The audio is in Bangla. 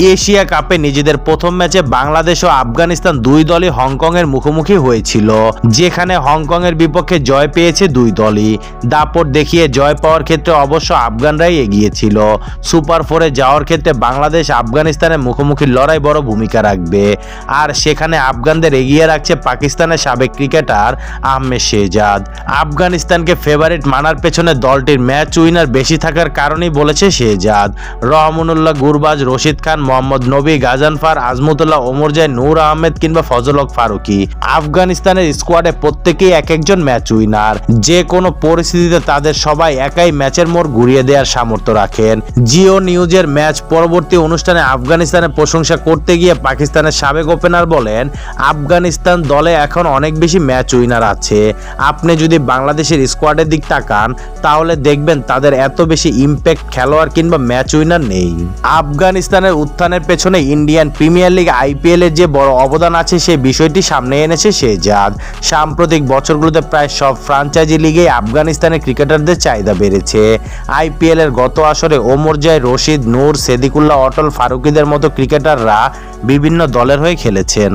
এশিয়া কাপে নিজেদের প্রথম ম্যাচে বাংলাদেশ ও আফগানিস্তান দুই দলই হংকংয়ের মুখোমুখি হয়েছিল, যেখানে হংকংয়ের বিপক্ষে জয় পেয়েছে দুই দলই। দাপট দেখিয়ে জয় পাওয়ার ক্ষেত্রে অবশ্য আফগানরাই এগিয়েছিল। সুপার ফোরে যাওয়ার ক্ষেত্রে বাংলাদেশ আফগানিস্তানের মুখোমুখি লড়াই বড় ভূমিকা রাখবে। আর সেখানে আফগানদের এগিয়ে রাখছে পাকিস্তানের সাবেক ক্রিকেটার আহমেদ শেহজাদ। আফগানিস্তানকে ফেভারিট মানার পেছনে দলটির ম্যাচ উইনার বেশি থাকার কারণেই বলেছে শেহজাদ। রহমানুল্লাহ, গুরবাজ, রশিদ খান মোহাম্মদ নবী, গাজানফার, আজমতুল্লাহ ওমরজাই নূর আহমেদ কিংবা ফজল হক ফারুকি। আফগানিস্তানের স্কোয়াডে প্রত্যেকেই এক একজন ম্যাচ উইনার। যে কোনো পরিস্থিতিতে তাদের সবাই একাই ম্যাচের মোড় ঘুরিয়ে দেওয়ার সামর্থ্য রাখেন। জিও নিউজের ম্যাচ পরবর্তী অনুষ্ঠানে আফগানিস্তানের প্রশংসা করতে গিয়ে পাকিস্তানের সাবেক ওপেনার বলেন, আফগানিস্তান দলে এখন অনেক বেশি ম্যাচ উইনার আছে। আপনি যদি বাংলাদেশের স্কোয়াডের দিক তাকান, তাহলে দেখবেন তাদের এত বেশি ইম্প্যাক্ট খেলোয়াড় কিংবা ম্যাচ উইনার নেই। আফগানিস্তানের উত্থানের পেছনে ইন্ডিয়ান প্রিমিয়ার লিগ আইপিএলের যে বড় অবদান আছে সেই বিষয়টি সামনে এনেছে শেহজাদ। সাম্প্রতিক বছরগুলোতে প্রায় সব ফ্রাঞ্চাইজি লিগে আফগানিস্তানের ক্রিকেটারদের চাহিদা বেড়েছে। আইপিএল এর গত আসরে ওমর জায়, রশিদ নূর, সেদিকুল্লাহ, অটল ফারুকিদের মতো ক্রিকেটাররা বিভিন্ন দলের হয়ে খেলেছেন।